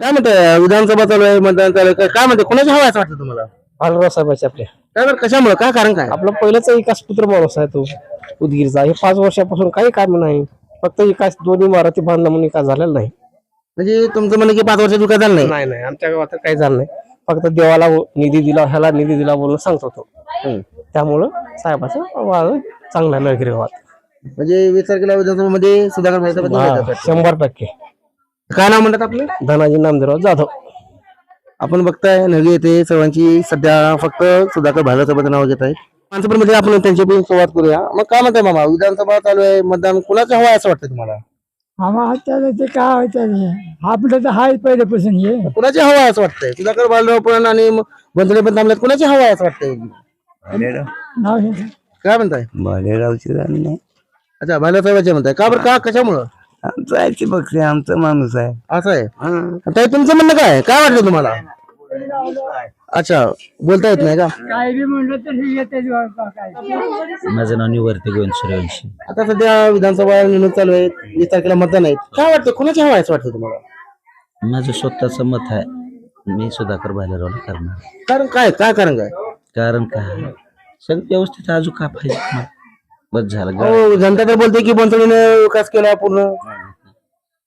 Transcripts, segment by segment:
काय म्हणताय? विधानसभा चालू आहे मतदान चालू आहे. काय- काय म्हणते कोणाची हवा आहे असं वाटतं तुम्हाला? बालराव साहेबाचे आपले. काय बरं कशामुळे? काय कारण काय? आपला पहिलाच विकास पुत्र माणूस आहे तो उदगीरचा. हे पाच वर्षापासून काही काम नाही. फक्त विकास दोन्ही इमारती बांधणं म्हणून विकास झालेला नाही. म्हणजे तुमचं म्हणणं की पाच वर्षात विकास झाला नाही? नाही नाही. आमच्या गावात तर काही झालं नाही. फक्त देवाला निधी दिला ह्याला निधी दिला बोलून सांगत होतो. हम्म. त्यामुळं साहेबाचं वाळ चांगला आहे नगरी गावात म्हणजे वीस तारखेला विधानसभेमध्ये सुधाकर हा. शंभर टक्के. काय नाव म्हणतात आपलं? धनाजी नामदेवराव जाधव. आपण बघताय नवी येथे सर्वांची सध्या फक्त सुधाकर भालासाहेबांचं नाव घेत आहे माणसामध्ये आपण त्यांच्याशी संवाद करूया. मग काय म्हणताय मामा? विधानसभा चालू आहे मतदान कुणाचं हवा आहे असं वाटतं तुम्हाला? आम्हाला त्याला ते काय होतं आपलं तर हाय पहिल्यापासून हे. कुणाची हवा आहे असं वाटतंय? सुधाकर बालराव पण आणि बंधुले पण थांबल्यात कुणाची हवा आहे असं वाटतंय? नाव हे काय? म्हणताय? भालेरावची नाही. अच्छा भालासाहेबाचे म्हणताय. का बरं? का? कशामुळं? आमचं बघते आमचा माणूस आहे. असं आहे? ताई तुमचं म्हणणं काय आहे? काय वाटतं तुम्हाला? अच्छा बोलता येत नाही का? काय बी म्हणलं तर हे येते काय. माझं नाव निवर्ती गोविंद सूर्यवंशी. आता सध्या विधानसभा निवडणूक चालू आहे वीस तारखेला मतदान आहे. काय वाटतं? कुणाची हवा आहे वाटतं तुम्हाला? माझं स्वतःचं मत आहे मी सुधाकर भालेरावला करणार. कारण काय? काय कारण काय? कारण काय? सगळं व्यवस्थित अजून का पाहिजे? मला? बस झालं गा- हो जनता तर बोलते की बनसोडीने विकास केला पूर्ण.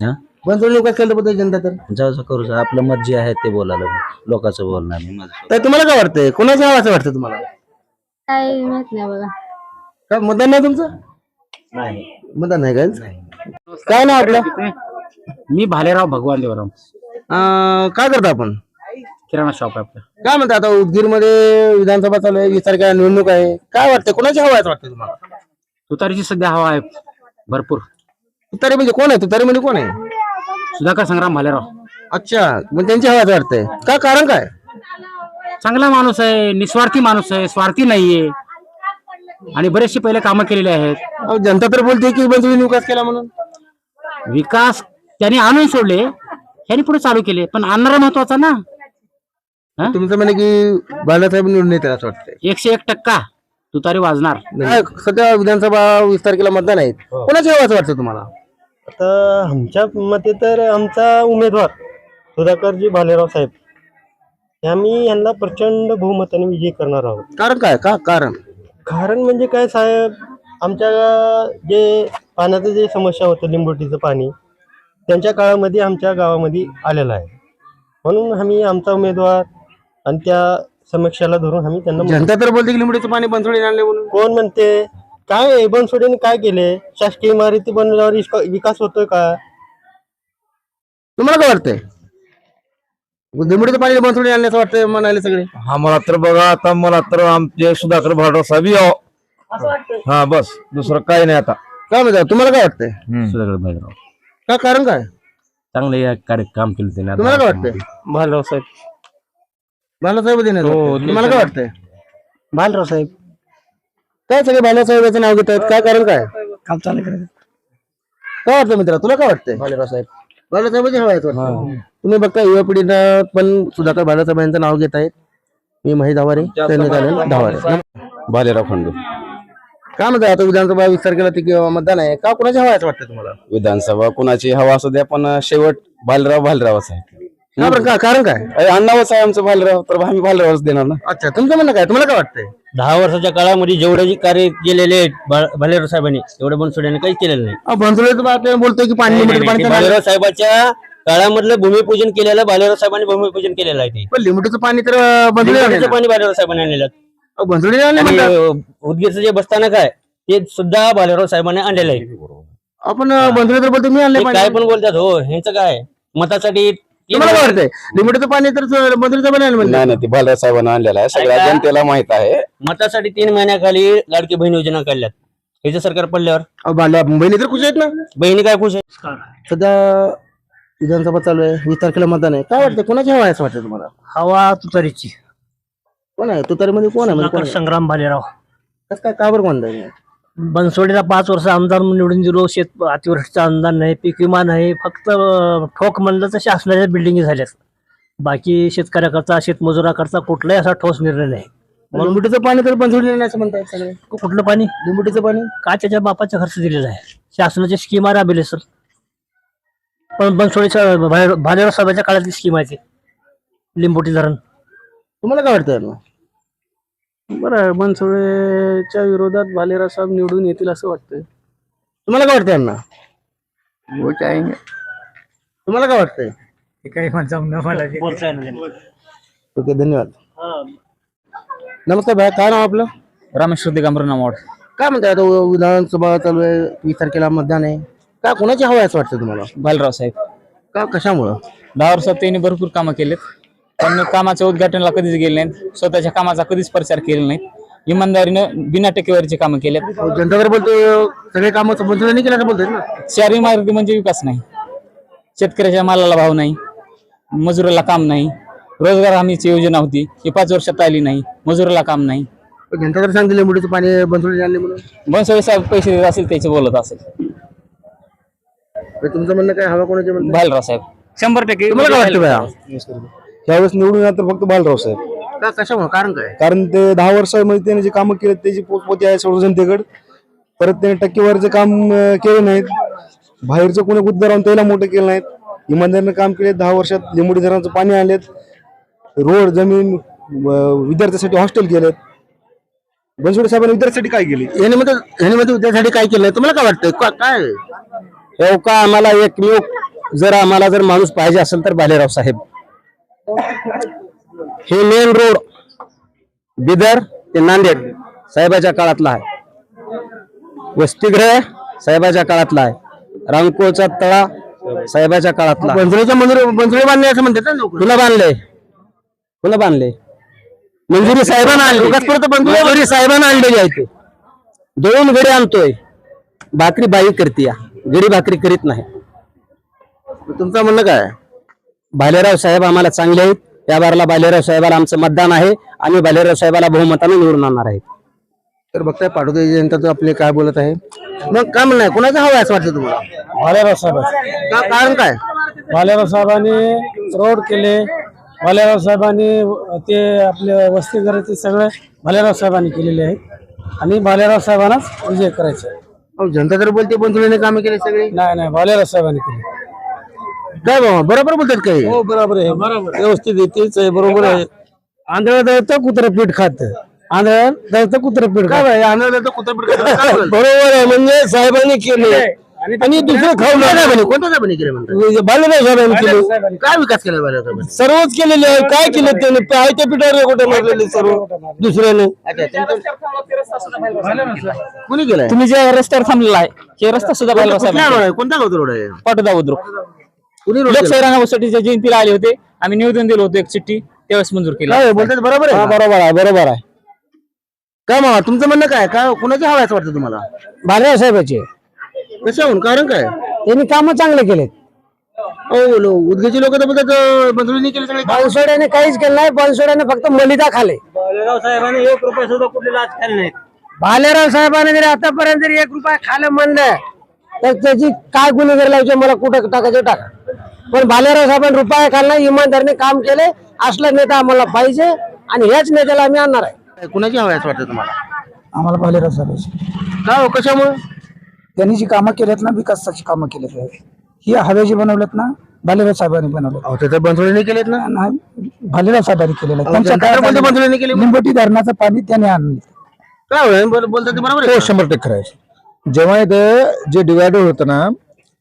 हा? बनसोडीने विकास केला बोलते जनता तर. जाऊ जाऊ करू जाऊ. आपलं मत जे आहे ते बोलायला. लोकांचं बोलणार नाही माझं. तर तुम्हाला काय वाटतंय? कुणाची हवा असं वाटतं तुम्हाला? काय माहीत नाही बघा. काय मतदान नाही तुमचं? मतदान नाही काय काय नाव आपलं? मी भालेराव भगवान देवराव. अं, काय करता आपण? किराणा शॉप आहे आपलं. काय म्हणता आता? उदगीरमध्ये विधानसभा चालू आहे वीस तारखेला निवडणूक आहे. काय वाटतं कोणाची हवा आहे असं वाटतं तुम्हाला? तुतारीची सध्या हवा आहे भरपूर. तुतारी म्हणजे कोण आहे? तुतारी म्हणजे कोण आहे? सुधाकर संग्राम भालेराव. अच्छा मग त्यांची हवा असं वाटतंय. काय कारण काय? चांगला माणूस आहे निस्वार्थी माणूस आहे स्वार्थी नाहीये. आणि बरेचसे पहिले कामं केलेले आहेत. अहो, जनता तर बोलते की बनसोडीने विकास केला म्हणून. विकास त्यांनी आणून सोडले ह्यांनी पुढे चालू केले पण आणणारा महत्त्वाचा ना? तुमचं म्हणे की बाळासाहेब निवडून असं वाटतंय. एकशे एक टक्का. तुतारी वाजणार. सध्या विधानसभा वीस तारखेला मतदान आहेत. कोणाची हवा असं वाटतं तुम्हाला? आता आमच्या मते तर आमचा उमेदवार सुधाकरजी भालेराव साहेब. हे आम्ही यांना प्रचंड बहुमताने विजयी करणार आहोत. कारण काय? का कारण? कारण म्हणजे काय साहेब? आमच्या जे पाण्याचं जे समस्या होतं लिंबोटीचं पाणी त्यांच्या काळामध्ये आमच्या गावामध्ये आलेलं आहे. म्हणून आम्ही आमचा उमेदवार आणि त्या समस्याला धरून आम्ही त्यांना जनता तर बोलते की लिंबडीचं पाणी बनसोडीने आणले म्हणून. कोण म्हणते? काय बनसोडेने काय केले? शासकीय इमारती बनवल्यावर विकास होतोय का? तुम्हाला काय वाटतंय? लिंबडीचं पाणी बनसोडीने आणले असं वाटतंय म्हणाले सगळे. आम्हाला तर बघा आता मला तर आमचे सुधाकर भाडराव साहेब यावं हा बस. दुसरं काही नाही आता. काय म्हणता? तुम्हाला काय वाटतंय? सुधाकर भालेराव का कारण काय? चांगले या कार्य काम केलं त्यांनी. तुम्हाला काय वाटतंय? भालेराव साहेब. बालासाहेब देण्याचं वाटतंय. तुम्हाला काय वाटतंय? भालेराव साहेब. काय सगळे बालासाहेबांचं नाव घेत आहेत काय कारण काय? काम चालू करायचं काय वाटतं मित्रा तुला काय वाटतंय? बालासाहेब साहेब. बालासाहेबांची हवा आहेत वाटतं. तुम्ही बघता युवा पिढीनं पण सुधाकर बालासाहेब यांचं नाव घेत आहेत मी महेश धावारे त्यांनी धावारे. भालेराव खंडू. काय म्हणताय आता विधानसभा वीस तारखेला ते किंवा मतदान आहे. का कोणाची हवा आहे असं वाटतं तुम्हाला? विधानसभा कुणाची हवा असू द्या पण शेवट भालेराव भालेरावच आहे का बरं? का कारण काय? अरे अण्णावच आहे आमचं भालेराव तर आम्ही भालेरावच देणार ना. अच्छा तुमचं म्हणणं काय? तुम्हाला काय वाटतंय? दहा वर्षाच्या काळामध्ये जेवढे जे कार्य केलेले आहेत भालेराव साहेबांनी तेवढे बनसोड्याने काही केलेलं नाही. अहो, बनसोडे तर आपल्याला बोलतोय की पाणी लिमिटेड पाणी त्यांना- भालेराव साहेबाच्या काळामधलं भूमिपूजन केलेलं भालेराव साहेबांनी भूमिपूजन केलेलं आहे ते. पण लिमिटेडचं पाणी तर बनसोडे लिंबोटीचं पाणी भालेराव साहेबांनी आणलेलं. बनसोडे आणि म्हणतात. अं, उदगीरचं जे बसस्थानक आहे ते सुद्धा भालेराव साहेबांनी आणलेलं आहे. आपण बनसोडे तर बोलतो मी आणले ते काय पण बोलतात हो ह्यांचं काय मतासाठी तुम्हाला काय वाटतंय? लिमिटेडचं पाणी तर पाणी आणलं म्हणलं नाही नाही ते भालेराव साहेबांना आणलेला आहे. सगळ्या ऐका. जनतेला माहीत आहे. मतासाठी तीन महिन्याखाली लाडकी बहीण योजना काढल्यात. ह्याचं सरकार पडल्यावर. अहो, बहिणी तर खुश आहेत ना? बहिणी काय खुश आहे सध्या विधानसभा चालू आहे. वीस तारखेला मतदान आहे. काय वाटतं कोणाची हवा आहे असं वाटतं तुम्हाला? हवा तुतारीची. कोण आहे? तुतारीमध्ये कोण आहे? म्हणजे कोण आहे? संग्राम भालेराव. कसं काय? का बरं कोण आहे? बनसोडीला पाच वर्ष आमदार म्हणून निवडून दिलो. शेत अतिवृष्टीचा अनुदान नाही पीक विमा नाही. फक्त अं, ठोक म्हणलं तर शासनाच्या बिल्डिंग झाल्यात. बाकी शेतकऱ्याकरता शेतमजुराकरता कुठलाही असा ठोस निर्णय नाही. लिंबुटीचं पाणी तर बनसोडले नाही असं म्हणताय सगळे. कुठलं पाणी? लिंबुटीचं पाणी? का त्याच्या बापाचा खर्च दिलेला आहे? शासनाच्या स्कीमा राबविले सर. पण बनसोडीच्या भालेराव साहेबांच्या काळातली स्कीम आहे ती. लिंबोटी धरण. तुम्हाला काय वाटतं? बरं आहे बनसोडेच्या विरोधात भालेराव साहेब निवडून येतील असं वाटतंय. तुम्हाला काय वाटतं यांना? वोट आहे. तुम्हाला काय वाटतंय? काही ओके धन्यवाद. नमस्कार भाई काय नाव आपलं? रामेश्वर दिगंबर नामवड. काय म्हणताय आता? विधानसभा चालू आहे वीस तारखेला मतदान आहे. काय कोणाची हवा आहे असं वाटतं तुम्हाला? बालराव साहेब. का कशामुळं? दहा वर्षात त्यांनी भरपूर कामं केलेत. त्यांनी कामाच्या उद्घाटनाला कधीच गेले नाहीत. स्वतःच्या कामाचा कधीच प्रचार केला नाहीत इमानदारीनं बिना टक्केवारीचे कामं केलेत. जनता तर बोलतो सगळे कामं संबंधित केल्याचं बोलतोय ना? शहरी मार्ग म्हणजे विकास नाही. शेतकऱ्याच्या मालाला भाव नाही. मजुराला काम नाही. रोजगार हमीची योजना होती. ही पाच वर्षात आली नाही. मजुराला काम नाही. जनता तर पाणी आणले म्हणून. बनसोडे साहेब पैसे देत असेल त्याचे बोलत असेल. तर तुमचं म्हणणं काय? हवा कोणाची बालराव साहेब. शंभर टक्के. तुम्हाला काय वाटतं भैया? त्यावेळेस निवडून तर फक्त बालराव साहेब. का कशामुळे? कारण काय? कारण ते दहा वर्षामध्ये त्याने जे कामं केले त्याची पोचपोची आहे सर्व जनतेकडे. परत त्याने टक्केवारीचे काम अं, केले नाहीत. बाहेरचं कोणी उद्धार आणून त्याला मोठं केलं नाहीत. इमानदारीनं काम केले. दहा वर्षात लिंबोडी धरणाचं पाणी आणलेत. रोड जमीन अं, विद्यार्थ्यासाठी हॉस्टेल केलेत. बनसोडे साहेबांनी विद्यार्थ्यासाठी काय केले? याने मध्ये याने मध्ये उद्यासाठी काय केलंय तुम्हाला काय वाटतंय का- काय? हो का आम्हाला एकमेव जर आम्हाला जर माणूस पाहिजे असेल तर भालेराव साहेब. हे मेन रोड बिदर ते नांदेड साहेबाच्या काळातला आहे. वसतिगृह साहेबाच्या काळातला आहे. रांगकोळचा तळा साहेबाच्या काळातला. बंदुळीच्या मंजुरी बंदुळे बांधले असं म्हणतात ना लोक. कुणा बांधले? कुणा बांधले? मंजुरी साहेबांना आणली. मंजुरी साहेबांना आणलेली आहे ते. दोन गडी आणतोय. भाकरी बाई करते या गडी भाकरी करीत नाही. तुमचं म्हणणं काय? भालेराव साहेब आम्हाला चांगले आहेत. त्या बारला भालेराव साहेबाला आमचं मतदान आहे. आम्ही भालेराव साहेबाला बहुमताने निवडून आणणार आहेत तर बघताय पाठवते जनता तर आपले काय बोलत आहे? मग काय म्हणणं आहे? कोणाचं हवं आहे असं वाटतं तुम्हाला? भालेराव साहेब का कारण काय? भालेराव साहेबांनी रोड केले. भालेराव साहेबांनी ते आपले वसतिगृहाचे सगळे भालेराव साहेबांनी केलेले आहेत. आणि भालेराव साहेबांनाच विजय करायचे अहो, जनता तर बोलते बंदुळीने कामं केले सगळे. नाही नाही भालेराव साहेबांनी केले. काय बाबा बरोबर बोलतात काही हो? बरोबर आहे. बरोबर. व्यवस्थित आहे तेच आहे बरोबर आहे. आंधळ दळतं कुत्र पीठ खात. आंधळ दळतं कुत्र पीठ काय बाई, आनंद तर कुत्रपीठ करतात. काय बोलतात? बरोबर आहे म्हणजे साहेबांनी केले. आणि दुसरं खाऊ कोणत्या साहेबांनी कोणत्या साहेबांनी केलं म्हणतात? भालेराव साहेबांनी केले. काय विकास केला साहेबांनी? सर्वच केलेले आहे. काय केलं त्याने? पायच्या पिठावर कुठे मारलेले सर्व. दुसऱ्याने. कुणी केलंय? तुम्ही ज्या रस्त्यावर थांबलेला आहे हे रस्ता सुद्धा बालराव साहेब कोणता गावचा रोड आहे? पाटोदा केला? लोकशाही राणावसाठीच्या जयंतीला आले होते आम्ही निवेदन दिलं होतं एक चिठ्ठी त्यावेळेस मंजूर केली. काय बोलतात बरोबर आहे का? बरोबर आहे बरोबर आहे. काय मामा तुमचं म्हणणं काय? काय कोणाची हवा आहे असं वाटतं तुम्हाला? भालेराव साहेबाचे. कशाहून? कारण काय? त्यांनी काम चांगले केले हो लो उदगीची लोक तर बोलतात केले सगळे. बनसोड्याने काहीच केलं नाही बनसोड्याने फक्त मलिदा खाले. भालेराव साहेबांनी एक रुपया सुद्धा कुठले लाच खाल्ले नाहीत. भालेराव साहेबांनी जरी आतापर्यंत जरी एक रुपया खालं म्हणलं तर त्याची काय गुन्हेगार लावायचे मला कुठं टाकायचे टाका. पण भालेराव साहेबांनी रुपया खाल्ला इमानदारीने काम केले असला नेता आम्हाला पाहिजे आणि ह्याच नेत्याला आम्ही आणणार आहे. कुणाची हवा असं वाटतं तुम्हाला? आम्हाला भालेराव साहेबांची. का हो? कशामुळे? त्यांनी जी कामं केलेत ना विकासाची कामं केलेली आहेत ही हवे जी बनवलेत ना भालेराव साहेबांनी बनवलेत. अहो ते तर बंदुळीने केलेत ना. नाही, भालेराव साहेबांनी केलेलं. आहे. त्यांच्या काळात केले? लिंबोटी धरणाचं पाणी त्याने आणलं. काय बोल- बोलतात ते बरोबर आहे हो का? शंभर टक्के आहे. जेव्हा इथं जे डिवायडर होतं ना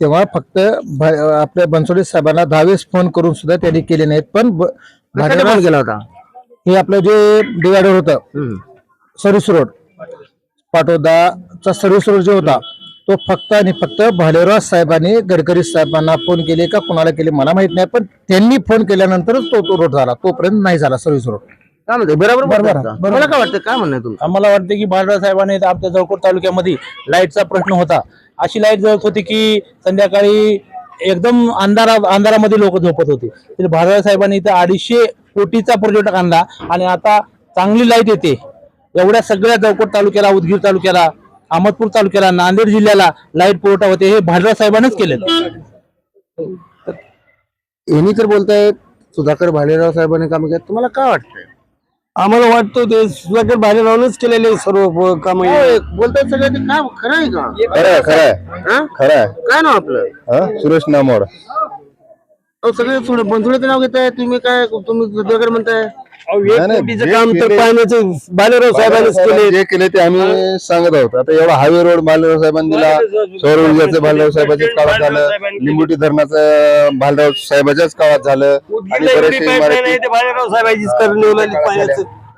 तेव्हा फक्त आपल्या बनसोडे साहेबांना दहावेस फोन करून सुद्धा त्यांनी केले नाहीत. पण भालेराव- फोन केला होता. हे आपलं जे डिवायडर होतं हम्म. सर्व्हिस रोड पाटोदाचा सर्व्हिस रोड जो होता तो फक्त आणि फक्त भालेराव साहेबांनी गडकरी साहेबांना फोन केले का कोणाला केले मला माहीत नाही पण त्यांनी फोन केल्यानंतरच तो तो रोड झाला. तोपर्यंत नाही झाला सर्व्हिस रोड. काय म्हणते बरोबर. मला काय वाटतं? काय म्हणणं तुमचं? आम्हाला वाटते की बाळराव साहेबांनी आपल्या जळकोट तालुक्यामध्ये लाईटचा प्रश्न होता. अशी लाइट जळत होती की संध्याकाळी एकदम अंधारा अंधारामध्ये लोक झोपत होते. तर बाळराव साहेबांनी इथं अडीचशे कोटीचा प्रोजेक्ट आणला आणि आता चांगली लाइट येते. एवढ्या सगळ्या जळकोट तालुक्याला उदगीर तालुक्याला अहमदपूर तालुक्याला नांदेड जिल्ह्याला लाइट पुरवठा होते हे भालराव साहेबांनीच केले यांनी तर बोलताय सुधाकर भालेराव साहेबांनी काम केलं. तुम्हाला काय वाटतंय? आम्हाला वाटतं ते सुधाकर बाहेर राहूनच केलेले सर्व काम बोलतात सगळं ते काय खरं आहे का? खरं आहे खरं आहे. हा? खरं आहे. काय नाव आपलं? हा? सुरेश नामोड अहो, सगळे सोड बंधुळेचं नाव घेताय तुम्ही काय तुम्ही सुधाकर म्हणताय? काम तर पाण्याचं बालेराव साहेबांनीच केले जे केले ते आम्ही सांगत आहोत. आता एवढा हायवे रोड भालराव साहेबांनी दिला सौर ऊर्जाचं भालराव साहेबांच्याच काळात झालं लिंबोटी धरणाचं भालराव साहेबाच्याच काळात झालं. आणि बरेचसे इमारती बालेराव साहेबांचीच करणे पाण्याचं.